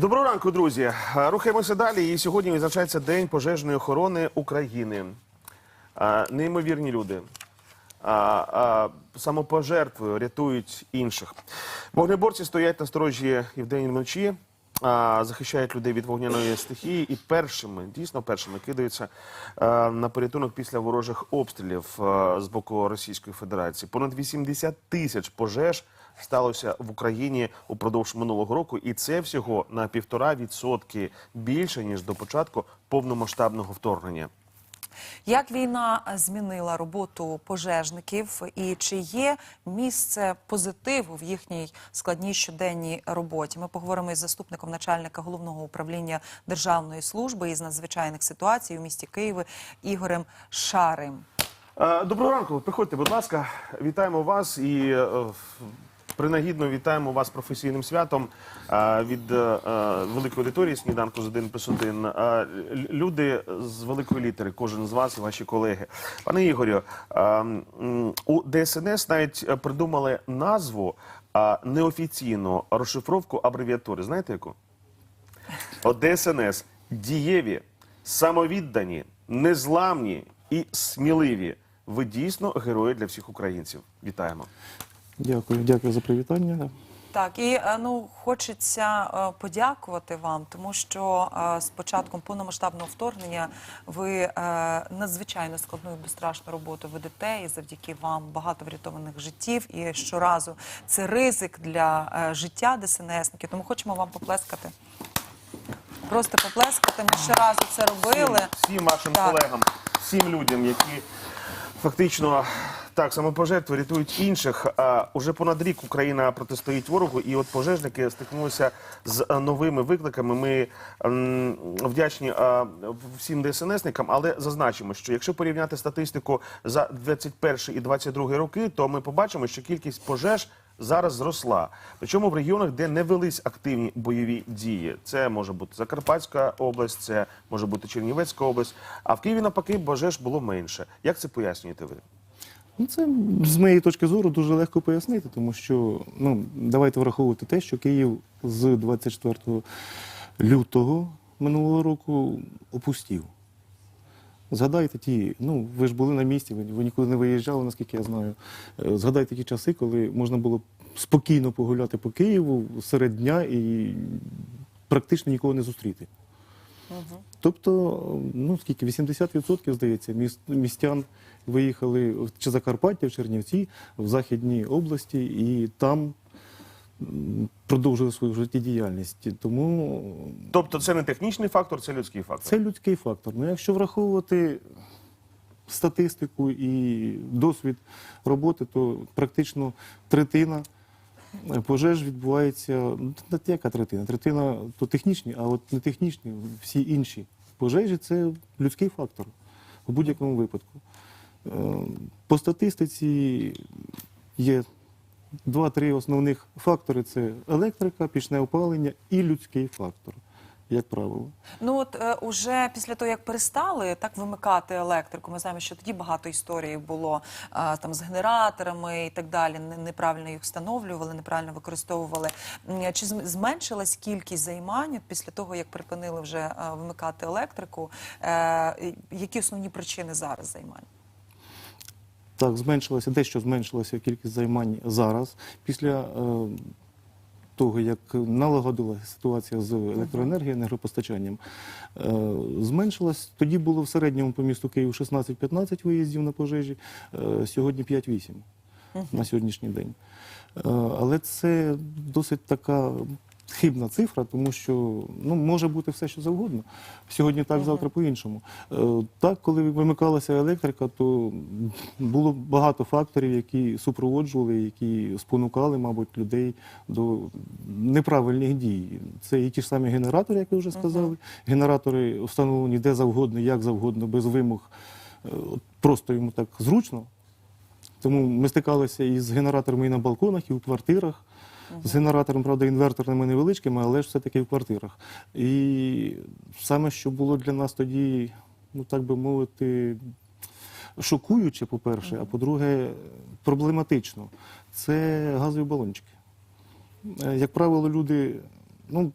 Доброго ранку, друзі. Рухаємося далі. І сьогодні відзначається День пожежної охорони України. А, Неймовірні люди. А, самопожертвою рятують інших. Вогнеборці стоять на сторожі і вдень, і вночі, захищають людей від вогняної стихії і першими, дійсно першими, кидаються на порятунок після ворожих обстрілів з боку Російської Федерації. Понад 80 тисяч пожеж сталося в Україні упродовж минулого року, і це всього на півтора відсотки більше ніж до початку повномасштабного вторгнення. Як війна змінила роботу пожежників, і чи є місце позитиву в їхній складній щоденній роботі? Ми поговоримо із заступником начальника головного управління Державної служби із надзвичайних ситуацій у місті Києві Ігорем Шарим. Е, Доброго ранку, приходьте, будь ласка, вітаємо вас і е, принагідно вітаємо вас професійним святом е, від е, е, великої аудиторії сніданку з 1 плюс 1. Е, Люди з великої літери, кожен з вас і ваші колеги. Пане Ігорю, у ДСНС навіть придумали назву неофіційну розшифровку абревіатури. Знаєте яку? От ДСНС дієві, самовіддані, незламні і сміливі. Ви дійсно герої для всіх українців. Вітаємо. Дякую, дякую за привітання. Так, і е, ну хочеться е, подякувати вам, тому що е, з початком повномасштабного вторгнення ви надзвичайно складну і безстрашну роботу ведете, і завдяки вам багато врятованих життів. І щоразу це ризик для життя ДСНСників. Тому хочемо вам поплескати. Просто поплескати. Ми щоразу це робили. Всім вашим Так. колегам, всім людям, які фактично так самопожертви рятують інших. А уже понад рік Україна протистоїть ворогу, і от пожежники стикнулися з е, новими викликами. Ми вдячні е, всім ДСНСникам, але зазначимо, що якщо порівняти статистику за 21 і 22 роки, то ми побачимо, що кількість пожеж зараз зросла. Причому в регіонах, де не велись активні бойові дії. Це може бути Закарпатська область, це може бути Чернівецька область. А в Києві навпаки пожеж було менше. Як це пояснюєте ви? Ну, це з моєї точки зору дуже легко пояснити, тому що ну, давайте враховувати те, що Київ з 24 лютого минулого року опустів. Згадайте ті, ну ви ж були на місці, ви, ви нікуди не виїжджали, наскільки я знаю. Е, Згадайте ті часи, коли можна було спокійно погуляти по Києву серед дня і практично нікого не зустріти. Тобто, ну скільки 80% здається, міст, містян виїхали в чи Закарпаття, в Чернівці, в Західній області, і там продовжили свою життєдіяльність. Тому Тобто, це не технічний фактор, це людський фактор. це людський фактор. Ну, якщо враховувати статистику і досвід роботи, то практично третина пожеж відбувається. Ну, не яка третина? Третина то технічні, а от не технічні, всі інші пожежі це людський фактор у будь-якому випадку. Е, По статистиці є два-три основних фактори: це електрика, пічне опалення і людський фактор, як правило. Ну от е, уже після того, як перестали так вимикати електрику, ми знаємо, що тоді багато історій було е, там з генераторами і так далі. Неправильно їх встановлювали, неправильно використовували. Чи зменшилась кількість займань от після того, як припинили вже е, вимикати електрику? Е, Які основні причини зараз займань? Так, зменшилася, дещо зменшилася кількість займань зараз. Після е, того, як налагодилася ситуація з електроенергією, енергопостачанням, е, зменшилась. Тоді було в середньому по місту Києву 16-15 виїздів на пожежі, е, сьогодні 5-8 на сьогоднішній день. Е, але це досить така. Хибна цифра, тому що ну може бути все, що завгодно. Сьогодні так, завтра по-іншому. Е, Так, коли вимикалася електрика, то було багато факторів, які супроводжували, які спонукали, мабуть, людей до неправильних дій. Це і ті ж самі генератори, як ви вже сказали. Генератори встановлені де завгодно, як завгодно, без вимог. Е, Просто йому так зручно. Тому ми стикалися із генераторами і на балконах, і у квартирах. З генератором, правда, інверторними невеличкими, але ж все-таки в квартирах. І саме, що було для нас тоді, ну так би мовити, шокуюче, по-перше, а по-друге, проблематично, це газові балончики. Е, Як правило, люди, ну,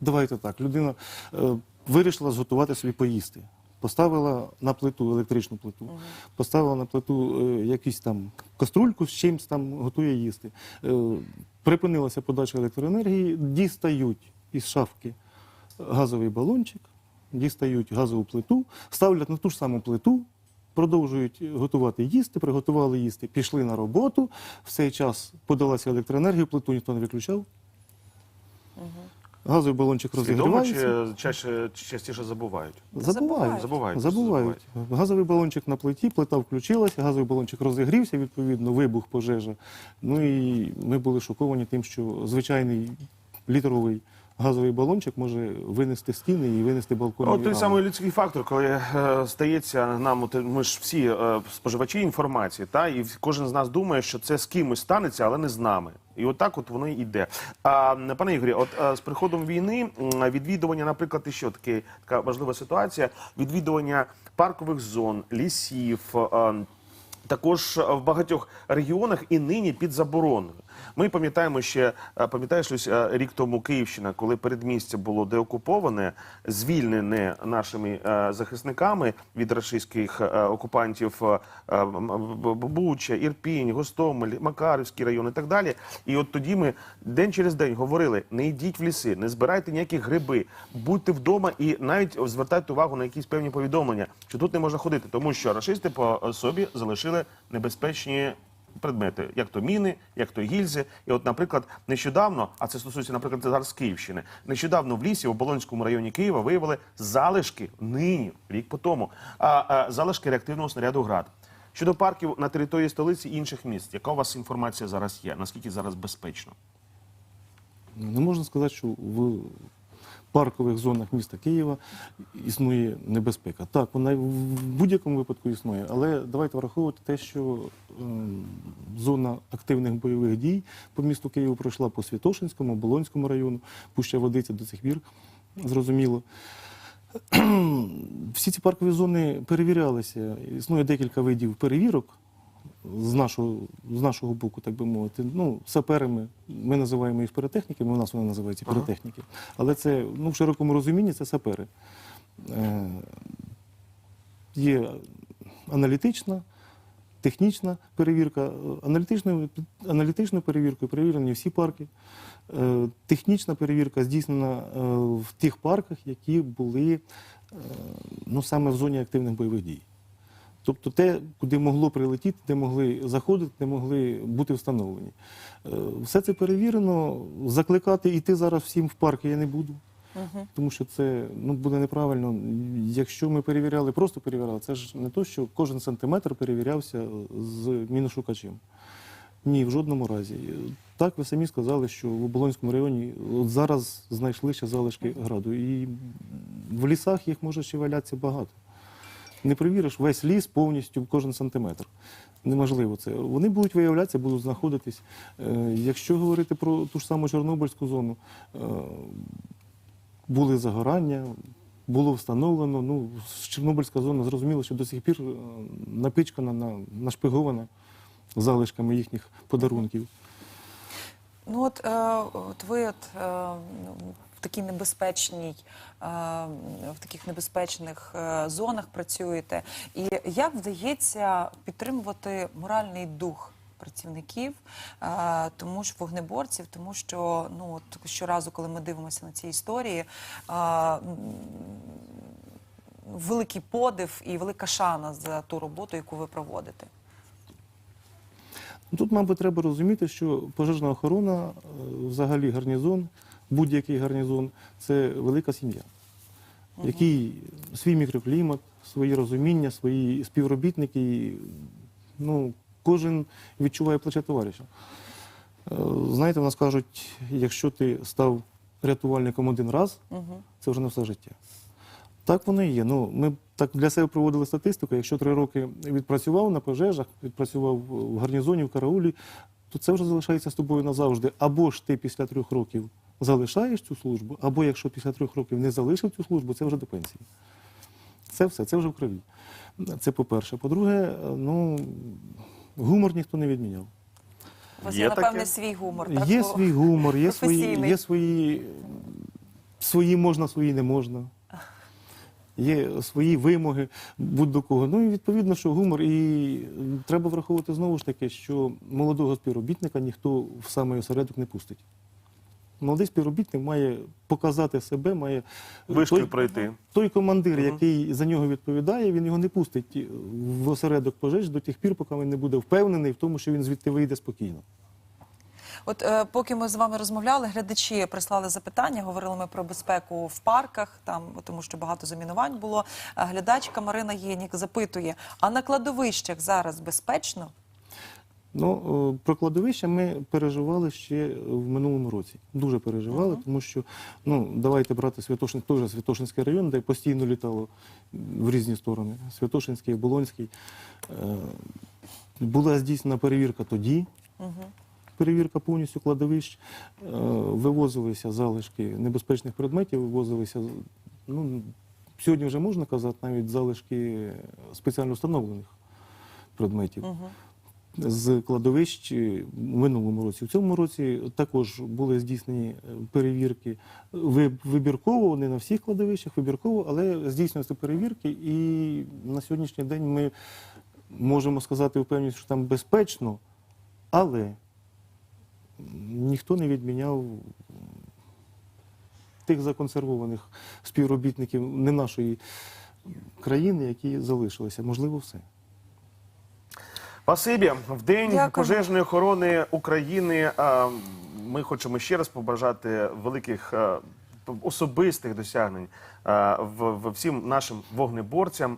давайте так, людина е, вирішила зготувати собі поїсти. Поставила на плиту електричну плиту, поставила на плиту е, якусь там каструльку з чимось там готує їсти. Е, припинилася подача електроенергії, дістають із шафки газовий балончик, дістають газову плиту, ставлять на ту ж саму плиту, продовжують готувати їсти, приготували їсти, пішли на роботу. В цей час подалася електроенергія, плиту ніхто не виключав. Газовий балончик Свідомо розігрівається. чи чаще, частіше забувають? Забувають. Забувають. Забувають. Газовий балончик на плиті, плита включилася, газовий балончик розігрівся, відповідно, вибух, пожежа. Ну і ми були шоковані тим, що звичайний літровий газовий балончик може винести стіни і винести балкон. От той самий людський фактор, коли е, стається нам, ми ж всі е, споживачі інформації, та і кожен з нас думає, що це з кимось станеться, але не з нами. І отак от воно йде. А пане Ігорі, от е, з приходом війни відвідування, наприклад, і що таке така важлива ситуація: відвідування паркових зон, лісів. е, також в багатьох регіонах і нині під забороною. Ми пам'ятаємо ще, е, пам'ятаєш, е, рік тому Київщина, коли передмістя було деокуповане, звільнене нашими е, захисниками від рашистських е, окупантів Буча, Ірпінь, Гостомель, Макарівський район і так далі. І от тоді ми день через день говорили: не йдіть в ліси, не збирайте ніякі гриби, будьте вдома і навіть звертайте увагу на якісь певні повідомлення, що тут не можна ходити, тому що рашисти по собі залишили небезпечні предмети, як то міни, як то гільзи. І от, наприклад, нещодавно, а це стосується, наприклад, зараз Київщини, нещодавно в лісі у Болонському районі Києва виявили залишки нині, рік по тому, а, а, залишки реактивного снаряду град. Щодо парків на території столиці і інших міст, яка у вас інформація зараз є? Наскільки зараз безпечно? Не можна сказати, що в паркових зонах міста Києва існує небезпека. Так, вона в будь-якому випадку існує, але давайте враховувати те, що ем, зона активних бойових дій по місту Києву пройшла по Святошинському, Болонському району, Пуща Водиця до цих пір, зрозуміло. Всі ці паркові зони перевірялися. Існує декілька видів перевірок з нашого, з нашого боку, так би мовити. Ну, саперами ми називаємо їх піротехніками, у нас вони називаються Ага. піротехніки. Але це ну, в широкому розумінні це сапери. Е, є аналітична, технічна перевірка. Аналітичною, аналітичною перевіркою перевірені всі парки. Е, Технічна перевірка здійснена е, в тих парках, які були е, ну, саме в зоні активних бойових дій. Тобто те, куди могло прилетіти, де могли заходити, де могли бути встановлені. Е, Все це перевірено. Закликати йти зараз всім в парки я не буду. Тому що це ну, буде неправильно. Якщо ми перевіряли, просто перевіряли, це ж не то, що кожен сантиметр перевірявся з міношукачем. Ні, в жодному разі. Так, ви самі сказали, що в Оболонському районі от зараз знайшли ще залишки граду. І в лісах їх може ще валятися багато. Не перевіриш весь ліс повністю кожен сантиметр. Неможливо це. Вони будуть виявлятися, будуть знаходитись. Е, Якщо говорити про ту ж саму Чорнобильську зону, е, були загорання, було встановлено. Ну, Чорнобильська зона зрозуміло, що до сих пір е, напичкана, нашпигована залишками їхніх подарунків. Ну от, от ви от, в такій небезпечній, е, в таких небезпечних е, зонах працюєте. І як вдається підтримувати моральний дух? Працівників, е, тому ж вогнеборців, тому що ну от щоразу, коли ми дивимося на ці історії, великий подив і велика шана за ту роботу, яку ви проводите. Тут, мабуть, треба розуміти, що пожежна охорона, взагалі гарнізон, будь-який гарнізон це велика сім'я, який свій мікроклімат, свої розуміння, свої співробітники. Ну, кожен відчуває плече товариша. Е, Знаєте, в нас кажуть, якщо ти став рятувальником один раз, це вже не все життя. Так воно і є. Ну, ми так для себе проводили статистику. Якщо три роки відпрацював на пожежах, відпрацював в гарнізоні, в караулі, то це вже залишається з тобою назавжди. Або ж ти після трьох років залишаєш цю службу, або якщо після трьох років не залишив цю службу, це вже до пенсії. Це все, це вже в крові. Це по-перше. По-друге, ну, гумор ніхто не відміняв. У вас Є є, таке? напевне, свій гумор. Так? Є свій гумор, є свої, є свої свої можна, свої не можна. Є свої вимоги будь-до кого. Ну і відповідно, що гумор. І треба враховувати знову ж таки, що молодого співробітника ніхто в самий осередок не пустить. Молодий співробітник має показати себе, має Вишкіл той- пройти. той командир, який за нього відповідає, він його не пустить в осередок пожеж до тих пір, поки він не буде впевнений в тому, що він звідти вийде спокійно. От е, поки ми з вами розмовляли, глядачі прислали запитання. Говорили ми про безпеку в парках, там тому що багато замінувань було. Е, Глядачка Марина Єнік запитує: а на кладовищах зараз безпечно? Ну, е, про кладовище ми переживали ще в минулому році. Дуже переживали, тому що, ну, давайте брати Святошин, же Святошинський район, де постійно літало в різні сторони. Святошинський, Болонський. Е, Була здійснена перевірка тоді. Перевірка повністю кладовищ, Е, вивозилися залишки небезпечних предметів, вивозилися, ну, сьогодні вже можна казати, навіть залишки спеціально встановлених предметів з кладовищ в минулому році. В цьому році також були здійснені е, перевірки вибірково, не на всіх кладовищах, вибірково, але здійснюються перевірки, і на сьогоднішній день ми можемо сказати впевненість, що там безпечно, але ніхто не відміняв тих законсервованих співробітників не нашої країни, які залишилися. Можливо, все. Спасибі. В день Дякую. пожежної охорони України ми хочемо ще раз побажати великих особистих досягнень в, в всім нашим вогнеборцям.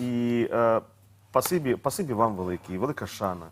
І пасибі, спасибі вам велике, велика шана.